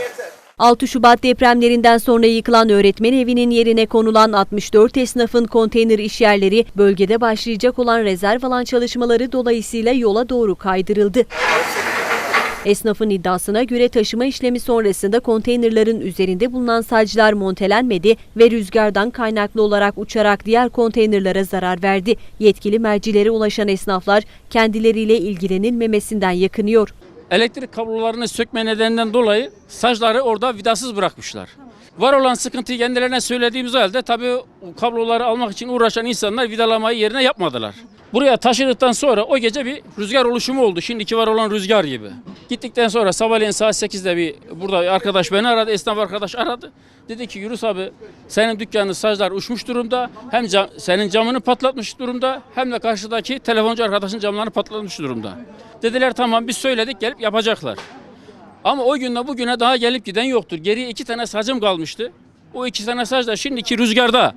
Yeter. 6 Şubat depremlerinden sonra yıkılan öğretmen evinin yerine konulan 64 esnafın konteyner işyerleri bölgede başlayacak olan rezerv alan çalışmaları dolayısıyla yola doğru kaydırıldı. Esnafın iddiasına göre taşıma işlemi sonrasında konteynerların üzerinde bulunan saclar montelenmedi ve rüzgardan kaynaklı olarak uçarak diğer konteynerlara zarar verdi. Yetkili mercilere ulaşan esnaflar kendileriyle ilgilenilmemesinden yakınıyor. elektrik kablolarını sökme nedeninden dolayı sacları orada vidasız bırakmışlar. Var olan sıkıntıyı kendilerine söylediğimiz halde tabii kabloları almak için uğraşan insanlar vidalamayı yerine yapmadılar. Buraya taşıdıktan sonra o gece bir rüzgar oluşumu oldu. Şimdiki var olan rüzgar gibi. Gittikten sonra sabahleyin saat 8'de bir burada bir arkadaş beni aradı, esnaf arkadaş aradı. Dedi ki Yunus abi senin dükkanın saclar uçmuş durumda. Hem cam- senin camını patlatmış durumda hem de karşıdaki telefoncu arkadaşın camlarını patlatmış durumda. Dediler tamam biz söyledik gelip yapacaklar. Ama o günle bugüne daha gelip giden yoktur. Geriye iki tane sacım kalmıştı. O iki tane saç da şimdiki rüzgarda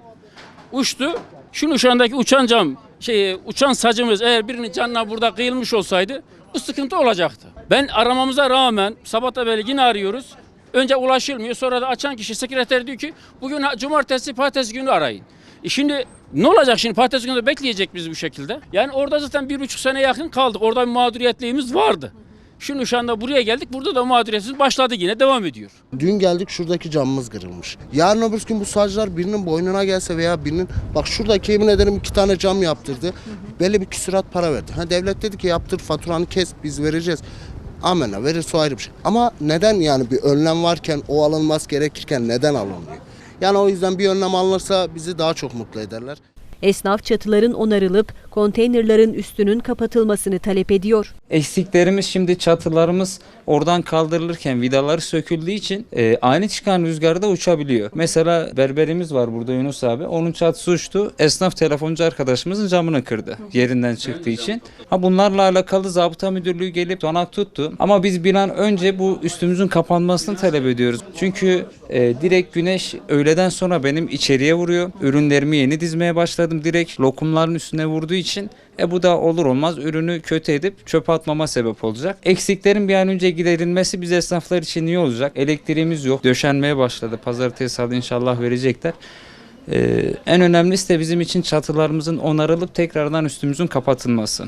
uçtu. Şunu şu andaki uçan cam, şey uçan sacımız eğer birinin canına burada kıyılmış olsaydı bu sıkıntı olacaktı. Ben aramamıza rağmen sabahta beri yine arıyoruz. Önce ulaşılmıyor. Sonra da açan kişi sekreter diyor ki bugün cumartesi, pazartesi günü arayın. E şimdi ne olacak şimdi pazartesi günü bekleyecek biz bu şekilde. Yani orada zaten bir buçuk sene yakın kaldık. Orada bir mağduriyetliğimiz vardı. Şimdi şu anda buraya geldik. Burada da mağduriyetimiz başladı yine devam ediyor. Dün geldik şuradaki camımız kırılmış. Yarın öbür gün bu saclar birinin boynuna gelse veya birinin bak şuradaki yemin ederim iki tane cam yaptırdı. Belli bir küsurat para verdi. Ha devlet dedi ki yaptır faturanı kes biz vereceğiz. Amenna verirse ayrı bir şey. Ama neden yani bir önlem varken o alınmaz gerekirken neden alınmıyor? Yani o yüzden bir önlem alınırsa bizi daha çok mutlu ederler. Esnaf çatıların onarılıp konteynerların üstünün kapatılmasını talep ediyor. Eksiklerimiz şimdi çatılarımız oradan kaldırılırken vidaları söküldüğü için e, ani çıkan rüzgarda uçabiliyor. Mesela berberimiz var burada Yunus abi. Onun çatısı uçtu. Esnaf telefoncu arkadaşımızın camını kırdı yerinden çıktığı için. Ha bunlarla alakalı zabıta müdürlüğü gelip donak tuttu. Ama biz bir an önce bu üstümüzün kapanmasını talep ediyoruz. Çünkü e, direkt güneş öğleden sonra benim içeriye vuruyor. Ürünlerimi yeni dizmeye başladım. Direkt lokumların üstüne vurduğu için e bu da olur olmaz ürünü kötü edip çöpe atmama sebep olacak. Eksiklerin bir an önce giderilmesi biz esnaflar için iyi olacak. Elektriğimiz yok. Döşenmeye başladı. Pazartesi salı inşallah verecekler. Ee, en önemlisi de bizim için çatılarımızın onarılıp tekrardan üstümüzün kapatılması.